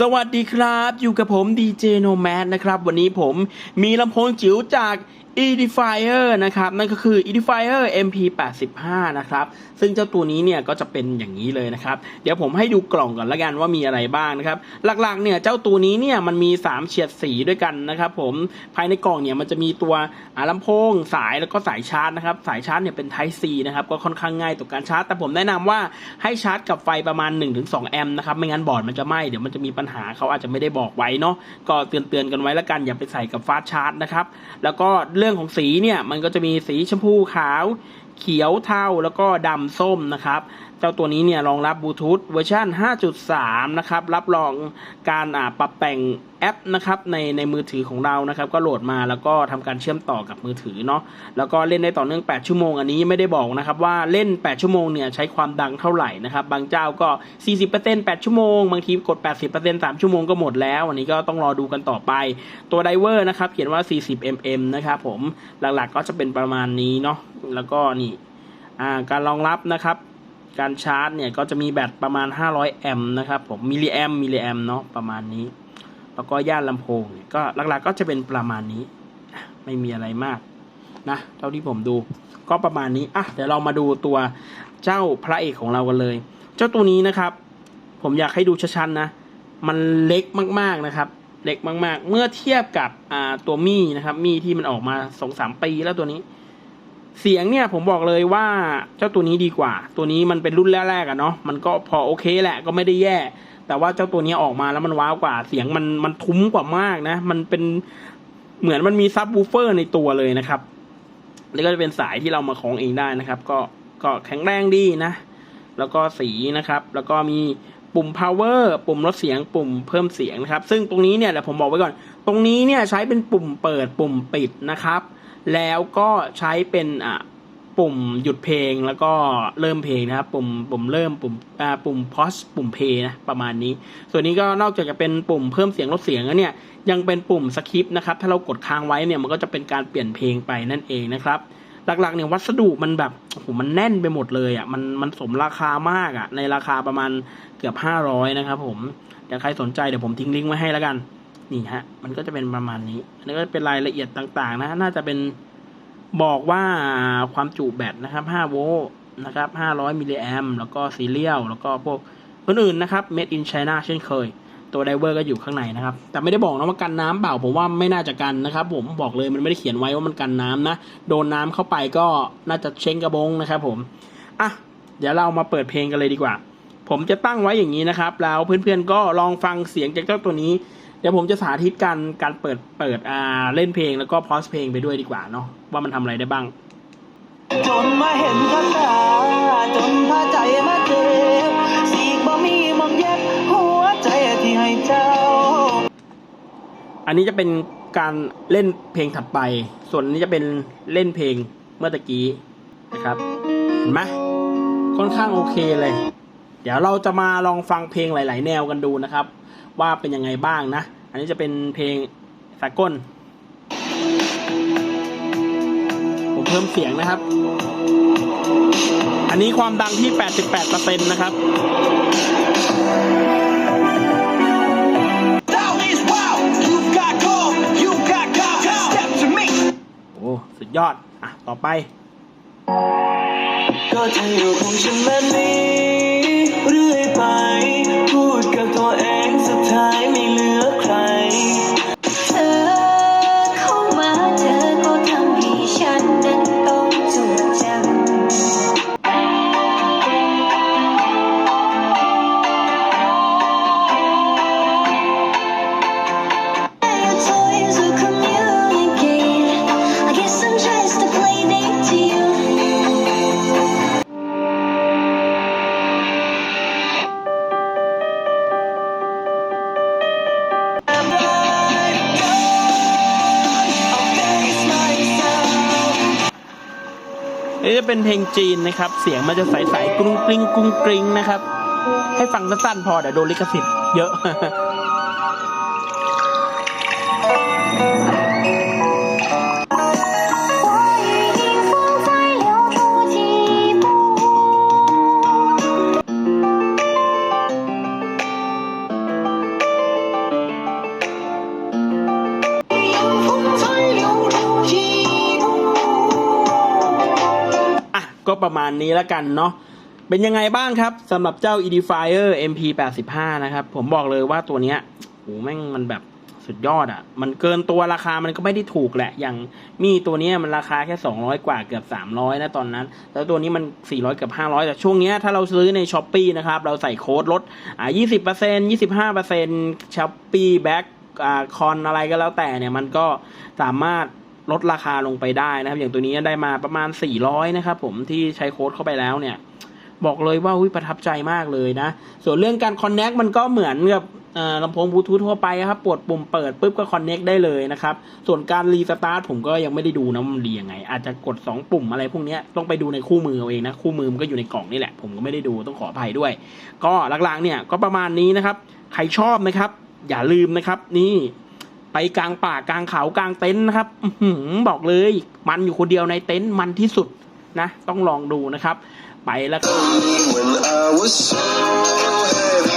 สวัสดีครับ อยู่กับผมดีเจโนแมสนะครับ วันนี้ผมมีลำโพงจิ๋วจาก Edifier นะครับ นั่นก็คือ Edifier MP85 นะครับ ซึ่งเจ้าตัวนี้เนี่ยก็จะเป็นอย่างนี้เลยนะครับ เดี๋ยวผมให้ดูกล่องก่อนละกันว่ามีอะไรบ้างนะครับ หลักๆเนี่ยเจ้าตัวนี้เนี่ยมันมี 3 เฉดสีด้วยกันนะครับผมภายในกล่องเนี่ยมันจะมีตัวอ่าลำโพงสายแล้วก็สายชาร์จนะครับ สายชาร์จเนี่ยเป็น Type C นะครับ ก็ค่อนข้างง่ายต่อการชาร์จ แต่ผมแนะนำว่าให้ชาร์จกับไฟประมาณ 1-2 แอมป์นะครับ ไม่งั้นบอร์ดมันจะไหม้เดี๋ยวมันจะมีปัญหาเขาอาจจะไม่ได้บอกไว้เนาะ ก็เตือนๆกันไว้ละกันอย่าไปใส่กับฟาสชาร์จนะครับ แล้วก็เรื่องของสีเนี่ยมันก็จะมีสีชมพูขาว เขียวเทาแล้วก็ดำส้มนะครับ เจ้าตัวนี้เนี่ยรองรับบลูทูธเวอร์ชัน5.3 นะครับ รับรองการปรับแต่งแอปนะครับในในมือถือของเรานะครับ ก็โหลดมาแล้วก็ทำการเชื่อมต่อกับมือถือเนาะแล้วก็เล่นได้ต่อเนื่อง 8 ชั่วโมง อันนี้ไม่ได้บอกนะครับว่าเล่น 8 ชั่วโมงเนี่ยใช้ความดังเท่าไหร่นะครับ บางเจ้าก็ 40% 8 ชั่วโมง บางทีกด 80% 3 ชั่วโมงก็หมดแล้ว อันนี้ก็ต้องรอดูกันต่อไปตัวไดเวอร์นะครับ เขียนว่า 40 mm นะครับผมหลักๆก็จะเป็นประมาณนี้เนาะแล้วก็นี่อ่าการรองรับนะครับ การชาร์จเนี่ยก็จะมีแบตประมาณ 500 แอมป์นะครับผมมิลลิแอมมิลลิแอมเนาะประมาณนี้ แล้วก็ย่านลำโพงเนี่ยก็หลักๆก็จะเป็นประมาณนี้ ไม่มีอะไรมากนะเท่าที่ผมดูก็ประมาณนี้อะเดี๋ยวเรามาดูตัวเจ้าพระเอกของเรากันเลย เจ้าตัวนี้นะครับ ผมอยากให้ดูชัดๆนะ มันเล็กมากๆนะครับ เล็กมากๆ เมื่อเทียบกับตัวมี่นะครับมี่ที่มันออกมาสองสามปีแล้วตัวนี้ เสียงเนี่ยผมบอกเลยว่าเจ้าตัวนี้ดีกว่า ตัวนี้มันเป็นรุ่นแรกๆอะเนาะมันก็พอโอเคแหละก็ไม่ได้แย่ แต่ว่าเจ้าตัวนี้ออกมาแล้วมันว้าวกว่า เสียงมันมันทุ้มกว่ามากนะ มันเป็นเหมือนมันมีซับวูเฟอร์ในตัวเลยนะครับแล้วก็จะเป็นสายที่เรามาคล้องเองได้นะครับ ก็ก็แข็งแรงดีนะ แล้วก็สีนะครับ แล้วก็มีปุ่ม power ปุ่มลดเสียง ปุ่มเพิ่มเสียงนะครับ ซึ่งตรงนี้เนี่ยเดี๋ยวผมบอกไว้ก่อน ตรงนี้เนี่ยใช้เป็นปุ่มเปิดปุ่มปิดนะครับ แล้วก็ใช้เป็นอะปุ่มหยุดเพลงแล้วก็เริ่มเพลงนะครับปุ่มปุ่มเริ่มปุ่มอ่าปุ่ม pause ปุ่ม play นะประมาณนี้ ส่วนนี้ก็นอกจากจะเป็นปุ่มเพิ่มเสียงลดเสียงแล้วเนี่ยยังเป็นปุ่ม skip นะครับถ้าเรากดค้างไว้เนี่ยมันก็จะเป็นการเปลี่ยนเพลงไปนั่นเองนะครับหลักๆเนี่ยวัสดุมันแบบโอ้โหมันแน่นไปหมดเลยอะมันมันสมราคามากอะในราคาประมาณเกือบห้าร้อยนะครับผมเดี๋ยวใครสนใจเดี๋ยวผมทิ้งลิงก์ไว้ให้แล้วกัน นี่ฮะ มันก็จะเป็นประมาณนี้ อันนี้ก็เป็นรายละเอียดต่างๆนะน่าจะเป็นบอกว่าความจุแบตนะครับ 5 โวลต์นะครับ 500 มิลลิแอมแล้วก็ซีเรียล แล้วก็พวกอื่นๆนะครับ made in China เช่นเคย ตัวไดเวอร์ก็อยู่ข้างในนะครับ แต่ไม่ได้บอกนะว่ากันน้ำเปล่า ผมว่าไม่น่าจะกันนะครับ ผมบอกเลยมันไม่ได้เขียนไว้ว่ามันกันน้ำนะ โดนน้ำเข้าไปก็น่าจะเช้งกระบงนะครับ ผม อะ เดี๋ยวเรามาเปิดเพลงกันเลยดีกว่า ผมจะตั้งไว้อย่างนี้นะครับ แล้วเพื่อนๆก็ลองฟังเสียงจากเจ้าตัวนี้ เดี๋ยวผมจะสาธิตการการเปิดเปิดอ่าเล่นเพลงแล้วก็พอสเพลงไปด้วยดีกว่าเนาะว่ามันทำอะไรได้บ้างจนมาเห็นกับตาจนพาใจมาเจ็บสีบ่มีมองเย็บหัวใจที่ให้เจ้า อันนี้จะเป็นการเล่นเพลงถัดไป ส่วนนนี้จะเป็นเล่นเพลงเมื่อตะกี้นะครับ เห็นไหมค่อนข้างโอเคเลย เดี๋ยวเราจะมาลองฟังเพลงหลาย ๆ แนวกันดูนะครับ ว่าเป็นยังไงบ้างนะ อันนี้จะเป็นเพลงสากล ผมเพิ่มเสียงนะครับ อันนี้ความดังที่ 88%นะครับ Thou is wild You've got gold You've got gold Step to me โอ้สุดยอด อะ ต่อไป ก็เธออยู่ของฉันแบบนี้ เรื่อยไป พูดกับตัวเองสุดท้ายไม่เหลือ นี่จะเป็นเพลงจีนนะครับ เสียงมันจะใสๆกรุงกริงกรุงกริงนะครับ ให้ฟังสั้นๆพอเดี๋ยวโดนลิขสิทธิ์เยอะ ก็ประมาณนี้แล้วกันเนาะเป็นยังไงบ้างครับสำหรับเจ้า Edifier MP85 นะครับ ผมบอกเลยว่าตัวเนี้ยโหแม่งมันแบบสุดยอดอะ่ะ มันเกินตัวราคามันก็ไม่ได้ถูกแหละ อย่างมีตัวเนี้ยมันราคาแค่ 200 กว่าเกือบ 300 นะตอนนั้น แล้วตัวนี้มัน 400เกือบ500 แต่ช่วงเนี้ยถ้าเราซื้อใน s h อ p e e นะครับ เราใส่โค้ดลดอ่า20% 25% s h o p e e back อ่าคอนอะไรก็แล้วแต่เนี่ยมันก็สามารถ ลดราคาลงไปได้นะครับ อย่างตัวนี้ได้มาประมาณ 400 นะครับผมที่ใช้โค้ดเข้าไปแล้วเนี่ย บอกเลยว่าอุ๊ยประทับใจมากเลยนะ ส่วนเรื่องการคอนเน็กมันก็เหมือนกับลำโพงบลูทูธทั่วไปครับปวดปุ่มเปิดปุ๊บก็คอนเน็กได้เลยนะครับ ส่วนการรีสตาร์ทผมก็ยังไม่ได้ดูนะมันดียังไง อาจจะกด 2 ปุ่มอะไรพวกนี้ต้องไปดูในคู่มือเอาเองนะ คู่มือมันก็อยู่ในกล่องนี่แหละ ผมก็ไม่ได้ดูต้องขออภัยด้วย ก็หลักๆเนี่ยก็ประมาณนี้นะครับ ใครชอบนะครับ อย่าลืมนะครับ นี่ ไปกลางป่ากลางเขากลางเต็นท์นะครับอบอกเลย มันอยู่คนเดียวในเต็นท์มันที่สุดนะ ต้องลองดูนะครับ ไปแล้วครับ